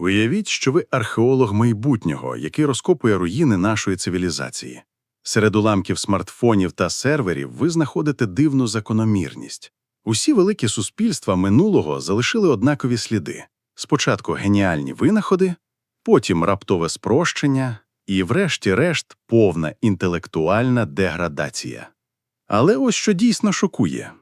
Уявіть, що ви археолог майбутнього, який розкопує руїни нашої цивілізації. Серед уламків смартфонів та серверів ви знаходите дивну закономірність. Усі великі суспільства минулого залишили однакові сліди. Спочатку геніальні винаходи, потім раптове спрощення і, врешті-решт, повна інтелектуальна деградація. Але ось що дійсно шокує.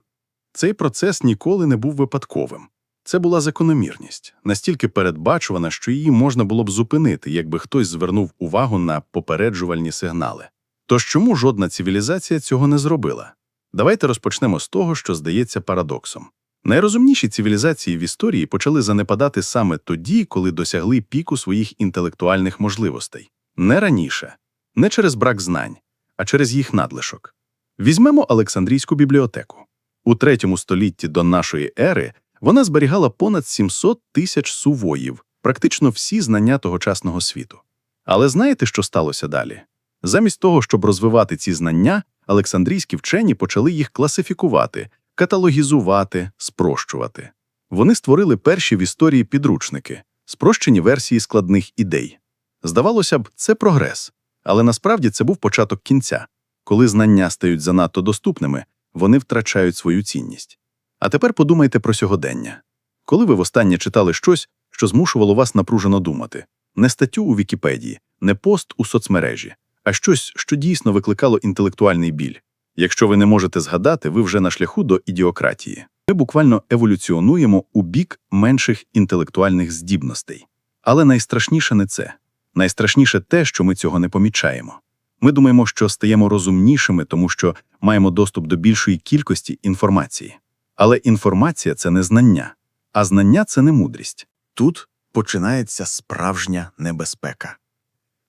Цей процес ніколи не був випадковим. Це була закономірність, настільки передбачувана, що її можна було б зупинити, якби хтось звернув увагу на попереджувальні сигнали. Тож чому жодна цивілізація цього не зробила? Давайте розпочнемо з того, що здається парадоксом. Найрозумніші цивілізації в історії почали занепадати саме тоді, коли досягли піку своїх інтелектуальних можливостей. Не раніше, не через брак знань, а через їх надлишок. Візьмемо Олександрійську бібліотеку. У третьому столітті до нашої ери вона зберігала понад 700 тисяч сувоїв, практично всі знання тогочасного світу. Але знаєте, що сталося далі? Замість того, щоб розвивати ці знання, Олександрійські вчені почали їх класифікувати, каталогізувати, спрощувати. Вони створили перші в історії підручники, спрощені версії складних ідей. Здавалося б, це прогрес, але насправді це був початок кінця. Коли знання стають занадто доступними, вони втрачають свою цінність. А тепер подумайте про сьогодення. Коли ви востаннє читали щось, що змушувало вас напружено думати, не статтю у Вікіпедії, не пост у соцмережі, а щось, що дійсно викликало інтелектуальний біль. Якщо ви не можете згадати, ви вже на шляху до ідіократії. Ми буквально еволюціонуємо у бік менших інтелектуальних здібностей. Але найстрашніше не це. Найстрашніше те, що ми цього не помічаємо. Ми думаємо, що стаємо розумнішими, тому що маємо доступ до більшої кількості інформації. Але інформація це не знання, а знання це не мудрість. Тут починається справжня небезпека.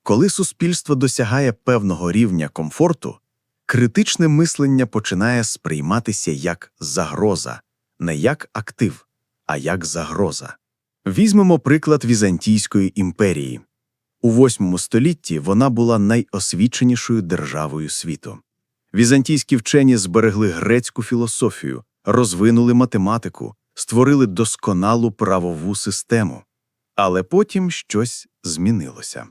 Коли суспільство досягає певного рівня комфорту, критичне мислення починає сприйматися як загроза, не як актив, а як загроза. Візьмемо приклад Візантійської імперії. У VIII столітті вона була найосвіченішою державою світу. Візантійські вчені зберегли грецьку філософію, розвинули математику, створили досконалу правову систему. Але потім щось змінилося.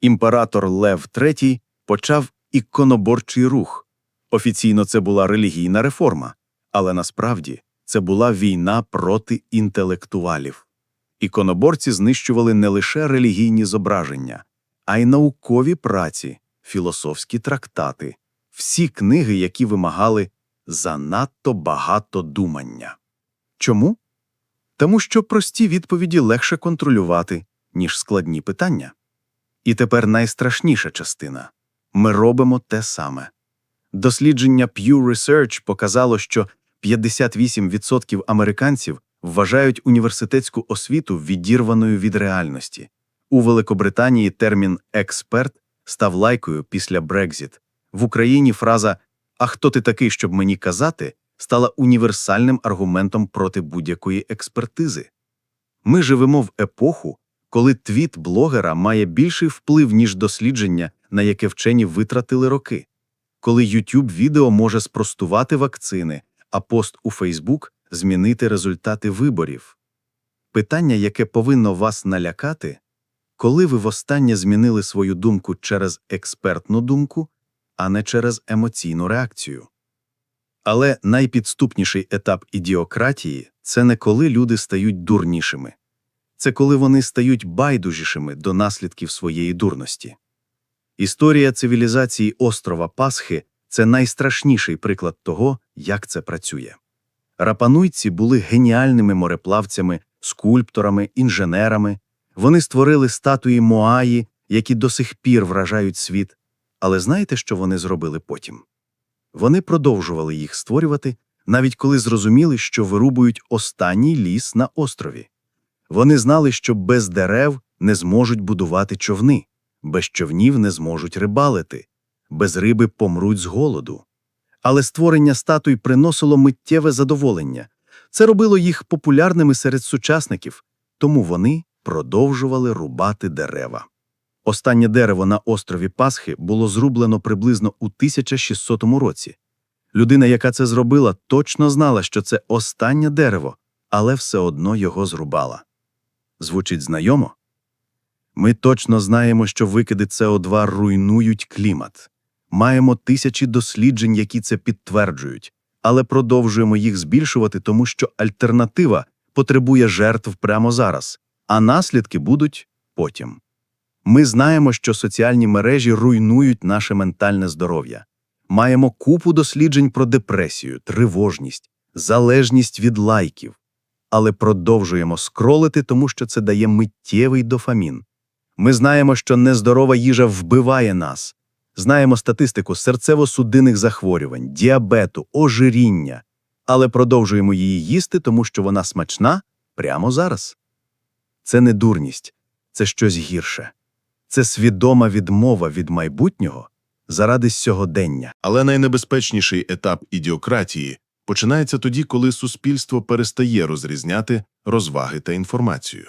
Імператор Лев III почав іконоборчий рух. Офіційно це була релігійна реформа, але насправді це була війна проти інтелектуалів. Іконоборці знищували не лише релігійні зображення, а й наукові праці, філософські трактати, всі книги, які вимагали занадто багато думання. Чому? Тому що прості відповіді легше контролювати, ніж складні питання. І тепер найстрашніша частина ми робимо те саме. Дослідження Pew Research показало, що 58% американців вважають університетську освіту відірваною від реальності. У Великобританії термін експерт став лайкою після Брекзіт. В Україні фраза А хто ти такий, щоб мені казати? стала універсальним аргументом проти будь-якої експертизи. Ми живемо в епоху, коли твіт блогера має більший вплив, ніж дослідження, на яке вчені витратили роки, коли YouTube відео може спростувати вакцини, а пост у Facebook змінити результати виборів. Питання, яке повинно вас налякати, коли ви востаннє змінили свою думку через експертну думку, а не через емоційну реакцію. Але найпідступніший етап ідіократії це не коли люди стають дурнішими, це коли вони стають байдужішими до наслідків своєї дурності. Історія цивілізації острова Пасхи це найстрашніший приклад того, як це працює. Рапануйці були геніальними мореплавцями, скульпторами, інженерами. Вони створили статуї Моаї, які до сих пір вражають світ. Але знаєте, що вони зробили потім? Вони продовжували їх створювати, навіть коли зрозуміли, що вирубують останній ліс на острові. Вони знали, що без дерев не зможуть будувати човни, без човнів не зможуть рибалити, без риби помруть з голоду. Але створення статуй приносило миттєве задоволення. Це робило їх популярними серед сучасників, тому вони продовжували рубати дерева. Останнє дерево на острові Пасхи було зрублено приблизно у 1600 році. Людина, яка це зробила, точно знала, що це останнє дерево, але все одно його зрубала. Звучить знайомо? Ми точно знаємо, що викиди СО2 руйнують клімат. Маємо тисячі досліджень, які це підтверджують, але продовжуємо їх збільшувати, тому що альтернатива потребує жертв прямо зараз, а наслідки будуть потім. Ми знаємо, що соціальні мережі руйнують наше ментальне здоров'я. Маємо купу досліджень про депресію, тривожність, залежність від лайків, але продовжуємо скролити, тому що це дає миттєвий дофамін. Ми знаємо, що нездорова їжа вбиває нас. Знаємо статистику серцево-судинних захворювань, діабету, ожиріння, але продовжуємо її їсти, тому що вона смачна прямо зараз. Це не дурність, це щось гірше. Це свідома відмова від майбутнього заради сьогодення. Але найнебезпечніший етап ідіократії починається тоді, коли суспільство перестає розрізняти розваги та інформацію.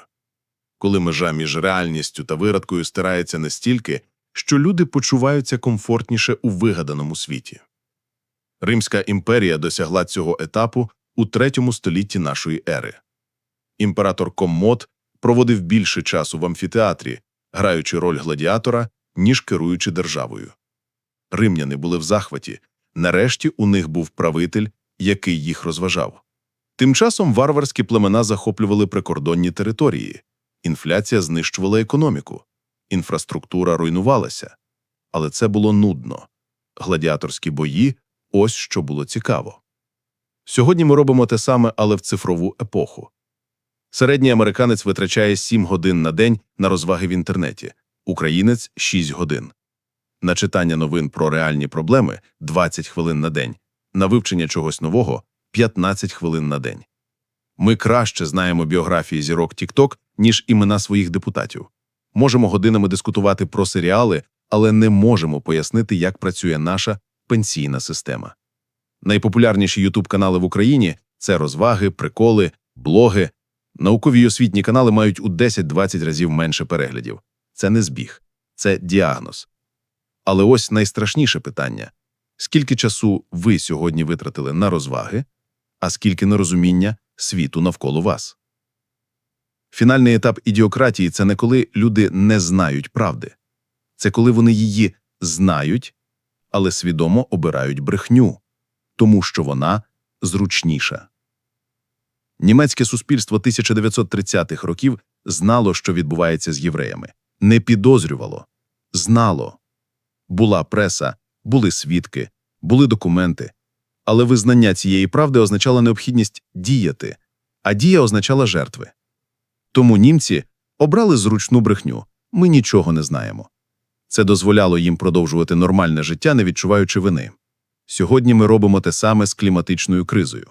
Коли межа між реальністю та вирадкою стирається настільки, що люди почуваються комфортніше у вигаданому світі. Римська імперія досягла цього етапу у третьому столітті нашої ери. Імператор Коммод проводив більше часу в амфітеатрі, граючи роль гладіатора, ніж керуючи державою. Римляни були в захваті, нарешті у них був правитель, який їх розважав. Тим часом варварські племена захоплювали прикордонні території, інфляція знищувала економіку, інфраструктура руйнувалася. Але це було нудно. Гладіаторські бої ось що було цікаво. Сьогодні ми робимо те саме, але в цифрову епоху. Середній американець витрачає 7 годин на день на розваги в інтернеті, українець 6 годин. На читання новин про реальні проблеми 20 хвилин на день, на вивчення чогось нового 15 хвилин на день. Ми краще знаємо біографії зірок TikTok, ніж імена своїх депутатів. Можемо годинами дискутувати про серіали, але не можемо пояснити, як працює наша пенсійна система. Найпопулярніші youtube канали в Україні це розваги, приколи, блоги. Наукові й освітні канали мають у 10-20 разів менше переглядів. Це не збіг, це діагноз. Але ось найстрашніше питання: скільки часу ви сьогодні витратили на розваги, а скільки на розуміння світу навколо вас? Фінальний етап ідіократії це не коли люди не знають правди, це коли вони її знають, але свідомо обирають брехню, тому що вона зручніша. Німецьке суспільство 1930-х років знало, що відбувається з євреями, не підозрювало, знало. Була преса, були свідки, були документи, але визнання цієї правди означало необхідність діяти, а дія означала жертви. Тому німці обрали зручну брехню ми нічого не знаємо. Це дозволяло їм продовжувати нормальне життя, не відчуваючи вини. Сьогодні ми робимо те саме з кліматичною кризою.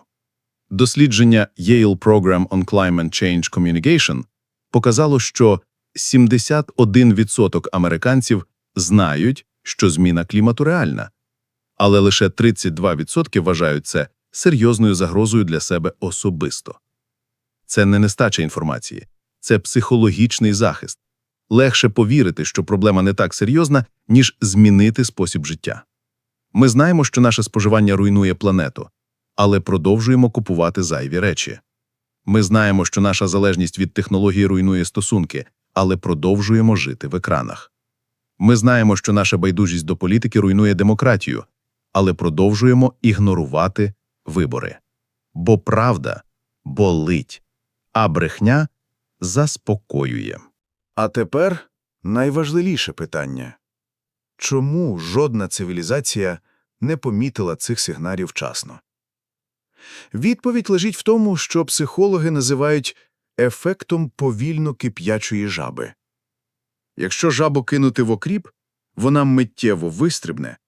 Дослідження Yale Program on Climate Change Communication показало, що 71% американців знають, що зміна клімату реальна, але лише 32% вважають це серйозною загрозою для себе особисто. Це не нестача інформації, це психологічний захист. Легше повірити, що проблема не так серйозна, ніж змінити спосіб життя. Ми знаємо, що наше споживання руйнує планету, але продовжуємо купувати зайві речі. Ми знаємо, що наша залежність від технологій руйнує стосунки, але продовжуємо жити в екранах. Ми знаємо, що наша байдужість до політики руйнує демократію, але продовжуємо ігнорувати вибори. Бо правда болить, а брехня заспокоює. А тепер найважливіше питання. Чому жодна цивілізація не помітила цих сигналів вчасно? Відповідь лежить в тому, що психологи називають ефектом повільно кип'ячої жаби. Якщо жабу кинути в окріп, вона миттєво вистрибне,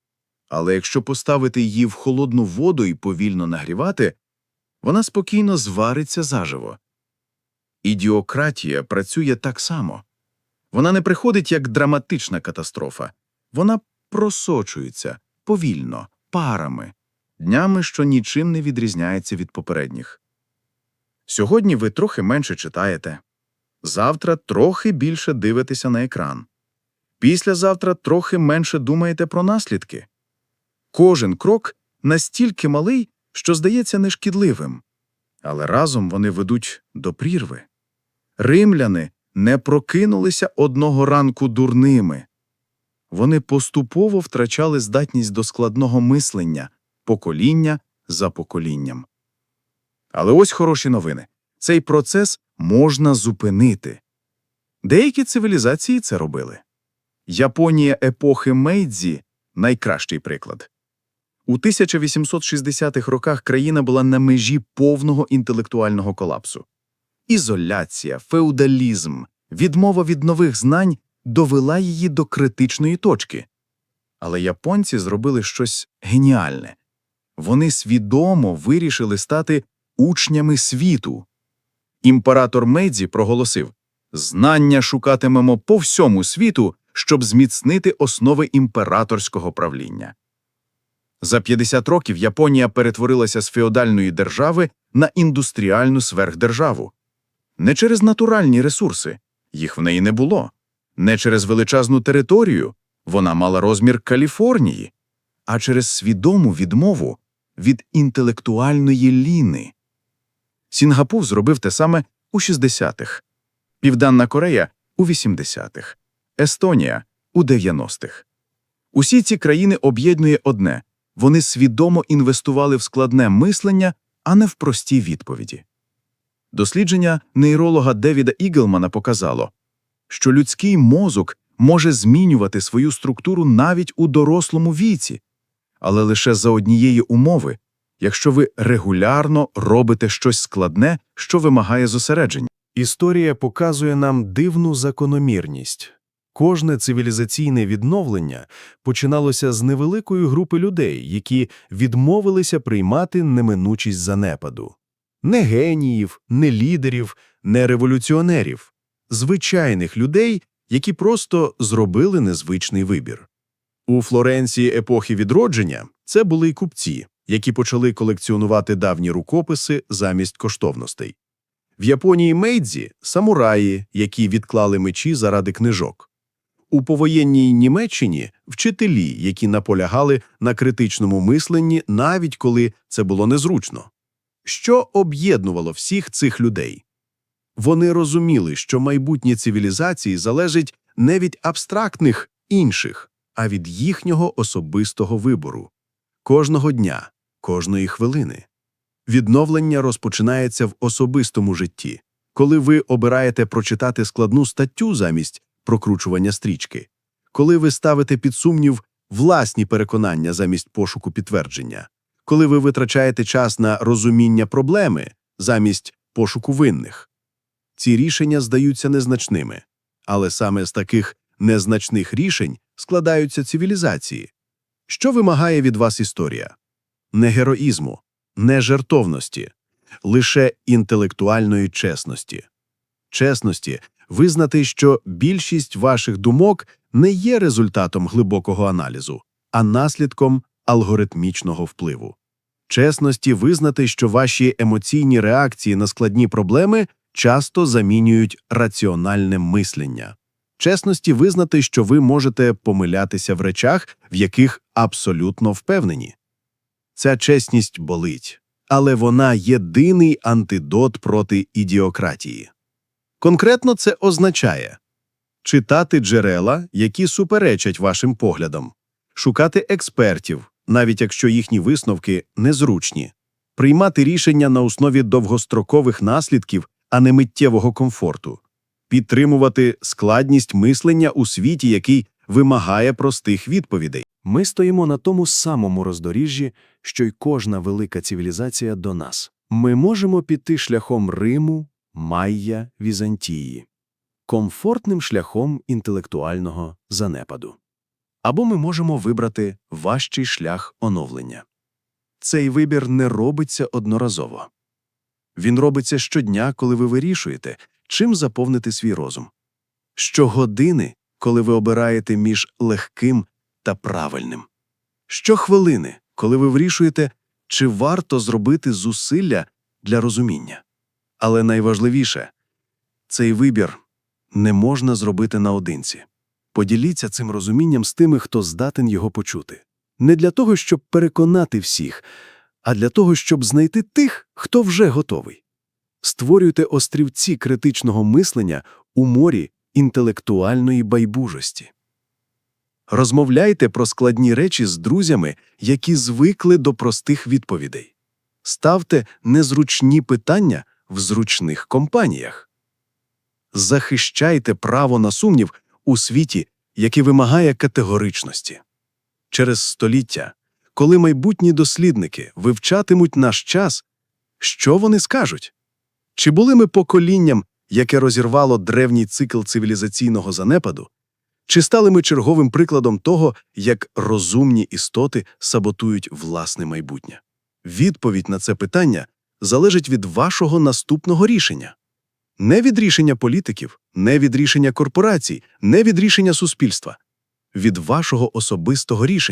але якщо поставити її в холодну воду і повільно нагрівати, вона спокійно звариться заживо. Ідіократія працює так само. Вона не приходить як драматична катастрофа, вона просочується повільно, парами, днями, що нічим не відрізняється від попередніх. Сьогодні ви трохи менше читаєте, завтра трохи більше дивитеся на екран, післязавтра трохи менше думаєте про наслідки. Кожен крок настільки малий, що здається нешкідливим, але разом вони ведуть до прірви. Римляни не прокинулися одного ранку дурними. Вони поступово втрачали здатність до складного мислення, покоління за поколінням. Але ось хороші новини. Цей процес можна зупинити. Деякі цивілізації це робили. Японія епохи Мейдзі – найкращий приклад. У 1860-х роках країна була на межі повного інтелектуального колапсу. Ізоляція, феодалізм, відмова від нових знань довела її до критичної точки. Але японці зробили щось геніальне. Вони свідомо вирішили стати учнями світу. Імператор Мейдзі проголосив «Знання шукатимемо по всьому світу, щоб зміцнити основи імператорського правління». За 50 років Японія перетворилася з феодальної держави на індустріальну сверхдержаву. Не через натуральні ресурси, їх в неї не було, не через величезну територію, вона мала розмір Каліфорнії, а через свідому відмову від інтелектуальної ліни. Сінгапур зробив те саме у 60-х, Південна Корея – у 80-х, Естонія – у 90-х. Усі ці країни об'єднує одне – вони свідомо інвестували в складне мислення, а не в прості відповіді. Дослідження нейролога Девіда Ігелмана показало, що людський мозок може змінювати свою структуру навіть у дорослому віці, але лише за однієї умови, якщо ви регулярно робите щось складне, що вимагає зосередження. Історія показує нам дивну закономірність. Кожне цивілізаційне відновлення починалося з невеликої групи людей, які відмовилися приймати неминучість занепаду. Не геніїв, не лідерів, не революціонерів, звичайних людей, які просто зробили незвичний вибір. У Флоренції епохи відродження це були й купці, які почали колекціонувати давні рукописи замість коштовностей. В Японії Мейдзі – самураї, які відклали мечі заради книжок. У повоєнній Німеччині – вчителі, які наполягали на критичному мисленні, навіть коли це було незручно. Що об'єднувало всіх цих людей? Вони розуміли, що майбутнє цивілізації залежить не від абстрактних інших, а від їхнього особистого вибору. Кожного дня, кожної хвилини. Відновлення розпочинається в особистому житті, коли ви обираєте прочитати складну статтю замість прокручування стрічки, коли ви ставите під сумнів власні переконання замість пошуку підтвердження, коли ви витрачаєте час на розуміння проблеми замість пошуку винних. Ці рішення здаються незначними, але саме з таких незначних рішень складаються цивілізації. Що вимагає від вас історія? Не героїзму, не жертовності, лише інтелектуальної чесності. Чесності визнати, що більшість ваших думок не є результатом глибокого аналізу, а наслідком алгоритмічного впливу. Чесності визнати, що ваші емоційні реакції на складні проблеми часто замінюють раціональне мислення. Чесності визнати, що ви можете помилятися в речах, в яких абсолютно впевнені. Ця чесність болить, але вона єдиний антидот проти ідіократії. Конкретно це означає читати джерела, які суперечать вашим поглядам, шукати експертів, навіть якщо їхні висновки незручні, приймати рішення на основі довгострокових наслідків, а не миттєвого комфорту, підтримувати складність мислення у світі, який вимагає простих відповідей. Ми стоїмо на тому самому роздоріжжі, що й кожна велика цивілізація до нас. Ми можемо піти шляхом Риму, Майя, Візантії, комфортним шляхом інтелектуального занепаду. Або ми можемо вибрати важчий шлях оновлення. Цей вибір не робиться одноразово. Він робиться щодня, коли ви вирішуєте, чим заповнити свій розум. Щогодини, коли ви обираєте між легким та правильним. Щохвилини, коли ви вирішуєте, чи варто зробити зусилля для розуміння. Але найважливіше цей вибір не можна зробити наодинці. Поділіться цим розумінням з тими, хто здатен його почути. Не для того, щоб переконати всіх, а для того, щоб знайти тих, хто вже готовий. Створюйте острівці критичного мислення у морі інтелектуальної байдужості. Розмовляйте про складні речі з друзями, які звикли до простих відповідей. Ставте незручні питання в зручних компаніях. Захищайте право на сумнів у світі, який вимагає категоричності. Через століття, коли майбутні дослідники вивчатимуть наш час, що вони скажуть? Чи були ми поколінням, яке розірвало древній цикл цивілізаційного занепаду? Чи стали ми черговим прикладом того, як розумні істоти саботують власне майбутнє? Відповідь на це питання залежить від вашого наступного рішення. Не від рішення політиків, не від рішення корпорацій, не від рішення суспільства, від вашого особистого рішення.